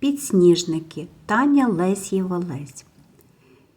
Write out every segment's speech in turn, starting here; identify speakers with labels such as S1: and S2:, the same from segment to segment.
S1: Підсніжники Таня Лесєва Лесь.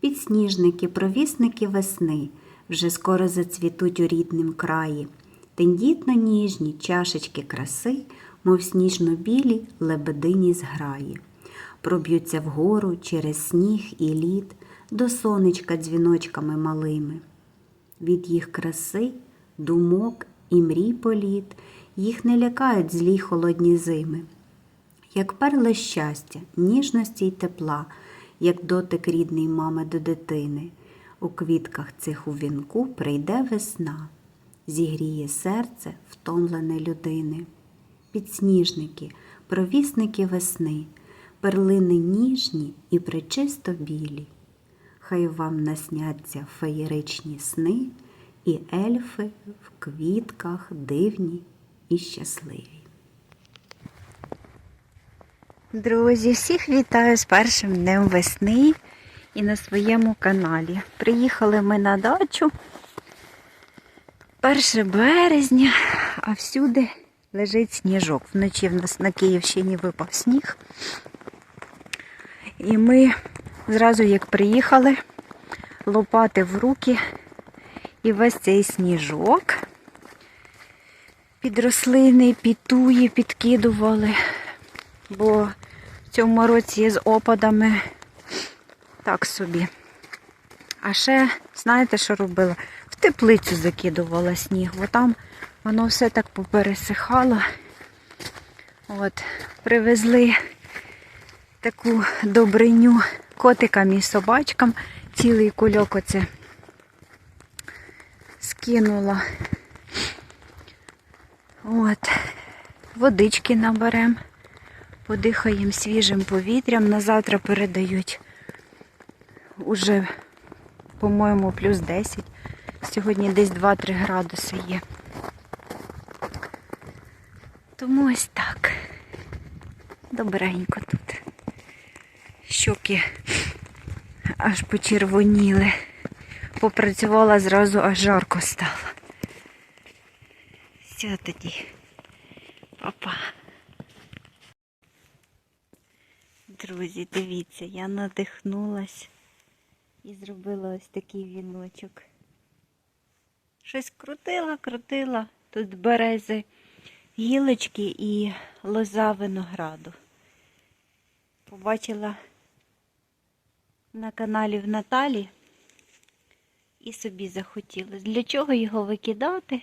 S1: Підсніжники, провісники весни, вже скоро зацвітуть у ріднім краї. Тендітно ніжні чашечки краси, мов сніжно-білі лебедині зграї. Проб'ються вгору через сніг і лід до сонечка дзвіночками малими. Від їх краси, думок і мрій політ, їх не лякають злі холодні зими як перли щастя, ніжності й тепла, як дотик рідний мами до дитини. У квітках цих у вінку прийде весна, зігріє серце втомлене людини. Підсніжники, провісники весни, перлини ніжні і причисто білі. Хай вам насняться феєричні сни, і ельфи в квітках дивні і щасливі. Друзі, всіх вітаю з першим днем весни і на своєму каналі. Приїхали ми на дачу 1 березня, а всюди лежить сніжок. Вночі в нас на Київщині випав сніг. І ми зразу як приїхали, лопати в руки і весь цей сніжок під рослини, під туї підкидували бо цьому році з опадами так собі. А ще, знаєте, що робила? В теплицю закидувала сніг, бо там воно все так попересихало. От, Привезли таку добриню котикам і собачкам. Цілий кульок оце скинула. От, водички наберемо подихаємо свіжим повітрям. На завтра передають уже, по-моєму, плюс 10. Сьогодні десь 2-3 градуси є. Тому ось так. Добренько тут. Щоки аж почервоніли. Попрацювала зразу, аж жарко стало. Все тоді. Папа. Друзі, дивіться, я надихнулась і зробила ось такий віночок. Щось крутила, крутила. Тут берези гілочки і лоза винограду. Побачила на каналі в Наталі і собі захотілося. Для чого його викидати?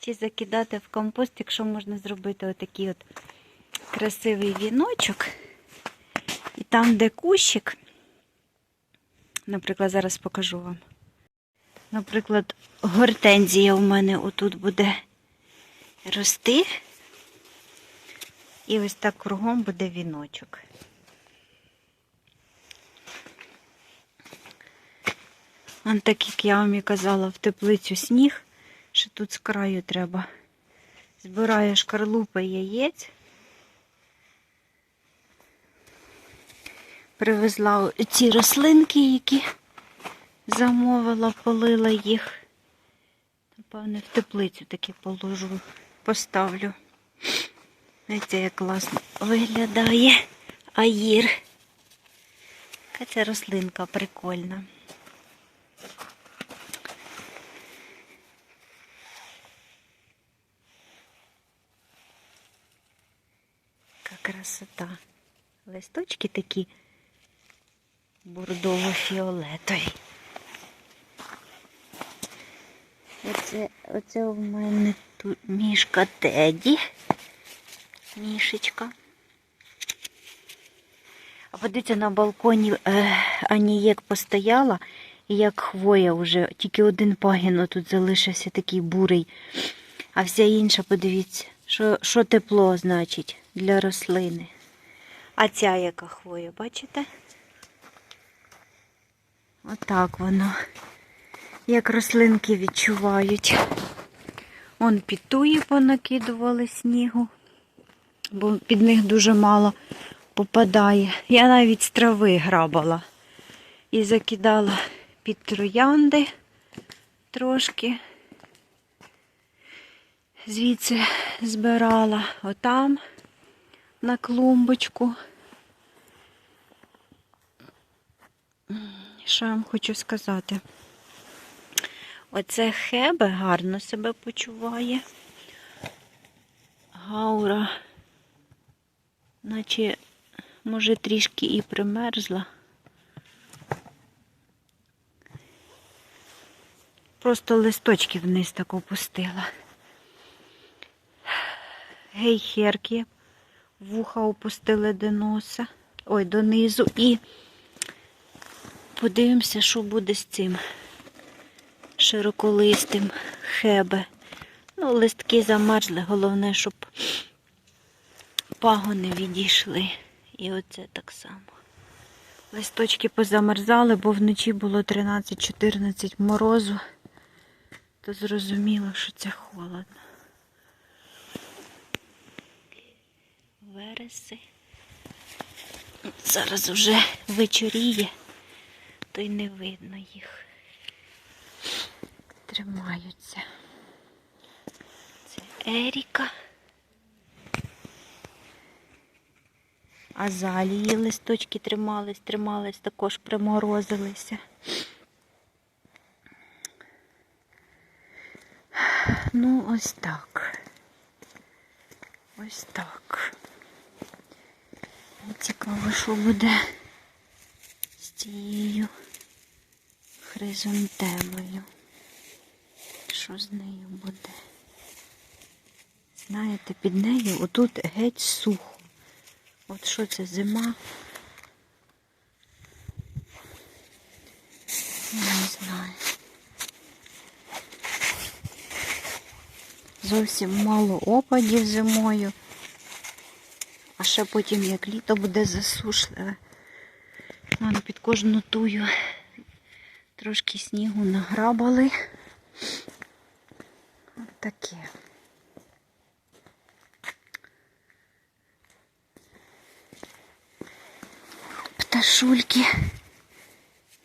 S1: Чи закидати в компост, якщо можна зробити отакий от красивий віночок. І там, де кущик, наприклад, зараз покажу вам. Наприклад, гортензія у мене отут буде рости. І ось так кругом буде віночок. Он так, як я вам і казала, в теплицю сніг, що тут з краю треба. Збираю шкарлупи яєць. Привезла ці рослинки, які замовила, полила їх. Напевне, в теплицю таки положу, поставлю. Знаєте, як класно виглядає аїр. Яка ця рослинка прикольна. Яка красота. Листочки такі бордово-фіолетові. Оце, оце в мене тут мішка Теді. Мішечка. А подивіться, на балконі е, Анієк постояла, і як хвоя вже, тільки один пагін тут залишився такий бурий. А вся інша, подивіться, що, що тепло значить для рослини. А ця яка хвоя, бачите? Отак воно. Як рослинки відчувають. Он пітуї понакидували снігу, бо під них дуже мало попадає. Я навіть з трави грабала і закидала під троянди трошки. Звідси збирала отам на клумбочку що я вам хочу сказати? Оце хебе гарно себе почуває. Гаура, наче, може, трішки і примерзла. Просто листочки вниз так опустила. Гейхерки вуха опустили до носа, ой, донизу. І подивимося, що буде з цим широколистим хебе. Ну, листки замерзли, головне, щоб пагони відійшли. І оце так само. Листочки позамерзали, бо вночі було 13-14 морозу, то зрозуміло, що це холодно. Вереси. Зараз вже вечоріє, то й не видно їх. Тримаються. Це Еріка. Азалії листочки тримались, тримались, також приморозилися. Ну, ось так. Ось так. Цікаво, що буде з цією хризантемою. Що з нею буде? Знаєте, під нею отут геть сухо. От що це зима? Не знаю. Зовсім мало опадів зимою. А ще потім, як літо буде засушливе. Вон під кожну тую трошки снігу награбали. От таке. Пташульки.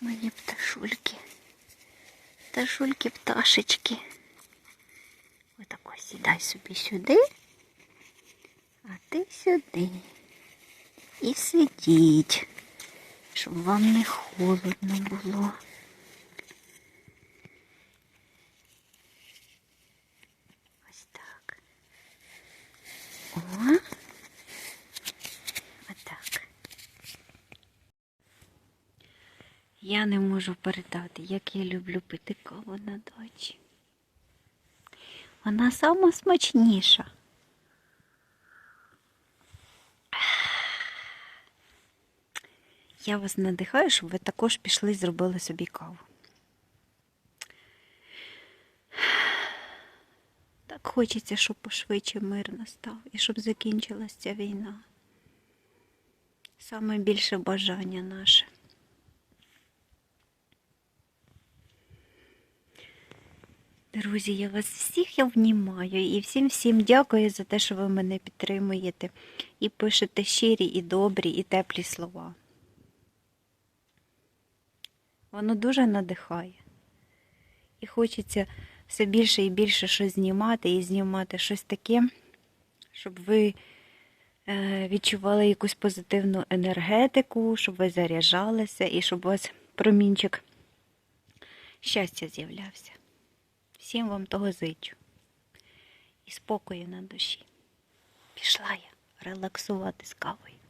S1: Мої пташульки. Пташульки, пташечки. Отако сідай собі сюди, а ти сюди. І сидіть, щоб вам не холодно було. О. Отак. Я не можу передати, як я люблю пити каву на дачі. Вона сама смачніша. Я вас надихаю, щоб ви також пішли і зробили собі каву. Так хочеться, щоб пошвидше мир настав і щоб закінчилася ця війна. Саме більше бажання наше. Друзі, я вас всіх я внімаю і всім всім дякую за те, що ви мене підтримуєте і пишете щирі, і добрі, і теплі слова. Воно дуже надихає. І хочеться все більше і більше щось знімати і знімати щось таке, щоб ви е, відчували якусь позитивну енергетику, щоб ви заряджалися і щоб у вас промінчик щастя з'являвся. Всім вам того зичу. І спокою на душі. Пішла я релаксувати з кавою.